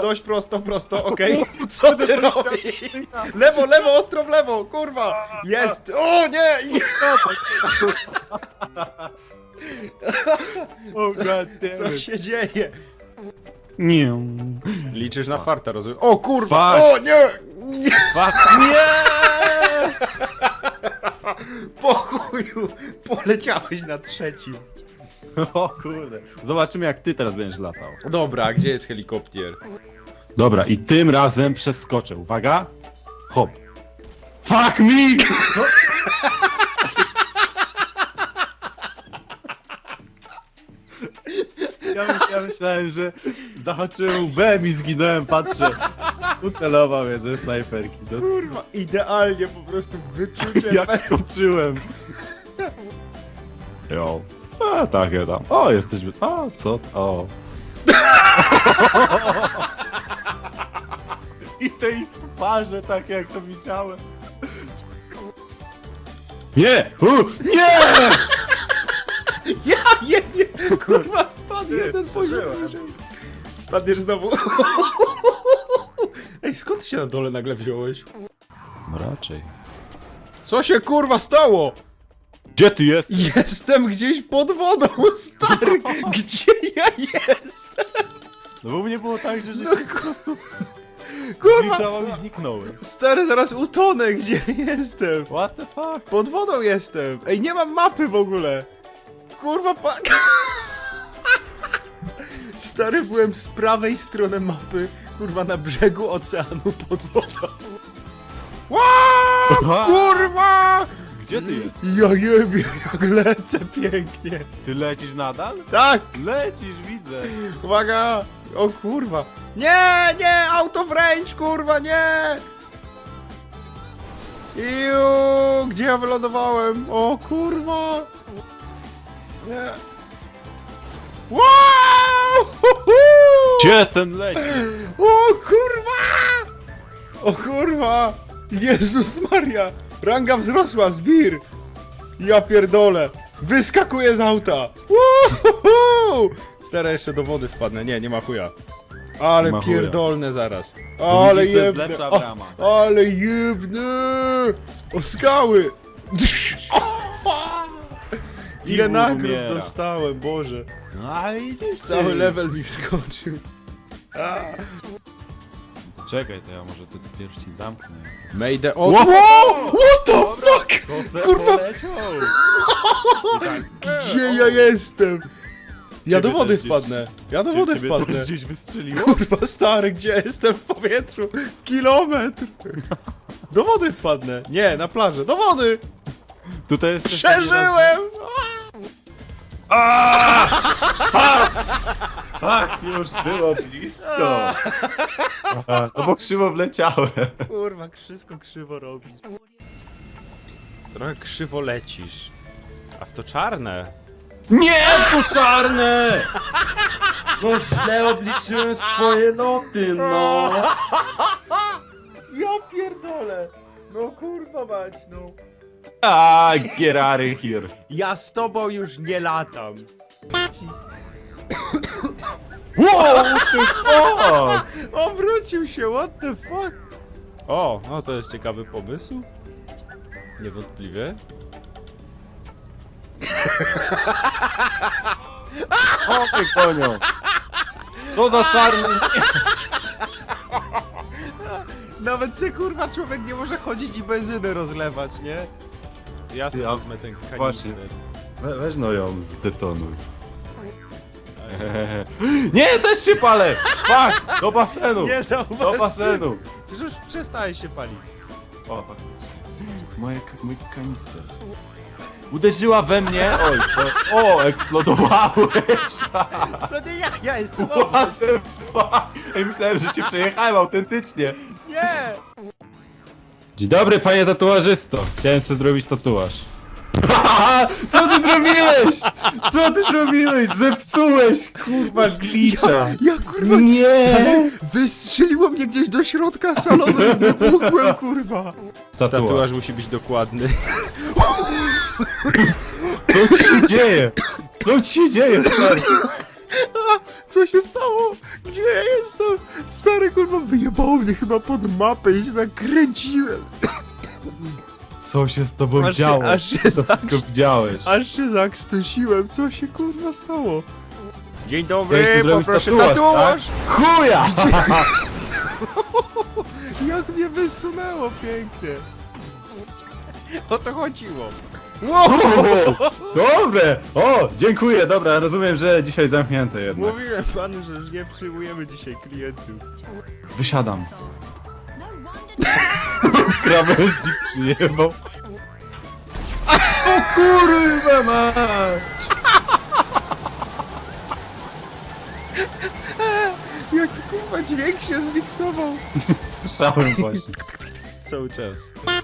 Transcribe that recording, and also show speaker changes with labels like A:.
A: dość prosto, prosto, okej. Co ty robisz? Lewo, lewo, ostro w lewo, kurwa! Jest! O nie!
B: O god
A: Co
B: it.
A: się dzieje?
B: Nie.
A: Liczysz na farta, rozumiem. O kurwa!
B: Fuck.
A: O nie!
B: Fuck. Nie!
A: Po chuju! Poleciałeś na trzecim.
B: O kurde. Zobaczymy jak ty teraz będziesz latał.
A: Dobra, gdzie jest helikopter?
B: Dobra, i tym razem przeskoczę. Uwaga. Hop. Fuck me! No. Ja, ja myślałem, że zahaczyłem łbem i zginąłem, patrzę. Ucelował mnie ze snajperki. No,
A: Kurwa, idealnie po prostu wyczucie.
B: jak skoczyłem. Jo. A, tak, ja tam. O, jesteśmy. A, co? O. I tej twarzy, tak jak to widziałem. Nie! U, nie!
A: Ja jebie! Kurwa, spadł
B: Ty,
A: jeden poziom
B: przeżyłem.
A: wyżej. Spadniesz znowu. Ej, skąd się na dole nagle wziąłeś?
B: No raczej.
A: Co się kurwa stało?
B: Gdzie ty jesteś?
A: Jestem gdzieś pod wodą, stary! Gdzie ja jestem?
B: No bo mnie było tak, że, że
A: No,
B: się po prostu
A: Kurwa!
B: zliczałem i zniknąłem.
A: Stary, zaraz utonę, gdzie jestem?
B: What the fuck?
A: Pod wodą jestem. Ej, nie mam mapy w ogóle. Kurwa, pa... Stary, byłem z prawej strony mapy, kurwa, na brzegu oceanu pod wodą. Wow, kurwa!
B: Gdzie ty jesteś?
A: Ja jebie, jak lecę pięknie.
B: Ty lecisz nadal?
A: Tak,
B: Lecisz, widzę.
A: uwaga. O kurwa. Nie, nie, out of range, kurwa, nie. Iu, gdzie ja wylądowałem? O kurwa. Nie. Wow! Hu, hu!
B: Gdzie ten leci?
A: O kurwa! O kurwa! Jezus Maria! Ranga wzrosła, zbir! Ja pierdolę! Wyskakuję z auta! Woohoo! Stara jeszcze do wody wpadnę. Nie, nie ma chuja. Ale
B: ma chuja.
A: pierdolne zaraz. Ale
B: widzisz, to jest
A: jebne.
B: lepsza
A: O,
B: brama.
A: ale jebne! O skały! Ile nagród
B: umiera.
A: dostałem, Boże.
B: No idziesz
A: Cały level mi wskoczył. A.
B: Czekaj, to ja może to pierwszy ci zamknę.
A: Mayday. O,
B: Wow!
A: wow! What the fuck?
B: To
A: Kurwa!
B: poleciał. I tak,
A: Gdzie ja jestem? Ja do
B: Ciebie
A: wody
B: też
A: wpadnę. Ja do wody
B: ciebie
A: wpadnę.
B: gdzieś wystrzeliło?
A: Kurwa stary, gdzie jestem w powietrzu? Kilometr. Do wody wpadnę. Nie, na plażę. Do wody!
B: Tutaj jest
A: Przeżyłem!
B: Tak, już było blisko. Aha, No bo krzywo wleciałem.
A: Kurwa, wszystko krzywo robisz. Trochę krzywo lecisz. A w to czarne.
C: Nie, to czarne! No źle obliczyłem swoje loty, no!
A: Ja pierdolę. No kurwa mać, no.
B: A, get out of here.
A: Ja z tobą już nie latam.
B: Wow, ty fuck!
A: Obrócił się, what the fuck? O, no to jest ciekawy pomysł. Niewątpliwie.
B: Co ty konią? Co za czarny...
A: Nawet se kurwa człowiek nie może chodzić i benzyny rozlewać, nie? Ja sobie wezmę ten kanister.
B: właśnie. We, weź no ją zdetonuj. Nie, też się palę! Fuck! Do basenu!
A: Nie
B: Do
A: zauważyłem.
B: basenu!
A: Przecież już przestaje się palić.
B: O, faktycznie. Moje, mój kanister. Uderzyła we mnie! Oj, co? O, eksplodowałeś!
A: To nie ja, ja jestem obok.
B: What the fuck? Ej, myślałem, że cię przejechałem autentycznie.
A: Nie!
B: Dzień dobry, panie tatuażysto. Chciałem sobie zrobić tatuaż. Co ty zrobiłeś? Co ty zrobiłeś? Zepsułeś, kurwa, glicza.
A: Ja kurwa,
B: Nie.
A: stary, wystrzeliło mnie gdzieś do środka salonu i wybuchłem, kurwa.
B: Tatuaż.
A: Tatuaż musi być dokładny.
B: Co ci się dzieje? Co ci się dzieje, stary?
A: Co się stało? Gdzie ja jestem? Stary kurwa, wyjebało mnie chyba pod mapę i się zakręciłem.
B: Co się z tobą
A: Aż się-
B: działo?
A: aż się
B: to
A: za-
B: wszystko widziałeś.
A: Aż się zakrztusiłem, co się kurwa stało? Dzień dobry,
B: Ja chcę zrobić
A: poproszę
B: tatuaż,
A: tatuaż.
B: Chuja!
A: Jak mnie wysunęło pięknie. O to chodziło. Wow!
B: Dobre! O, dziękuję, dobra, rozumiem, że dzisiaj zamknięte jednak.
A: Mówiłem panu, że już nie przyjmujemy dzisiaj klientów.
B: Wysiadam.
D: No wonder
B: Krawężnik przyjebał. O kurwa mać!
A: Jaki kurwa dźwięk się zmiksował.
B: Słyszałem właśnie.
A: Cały czas.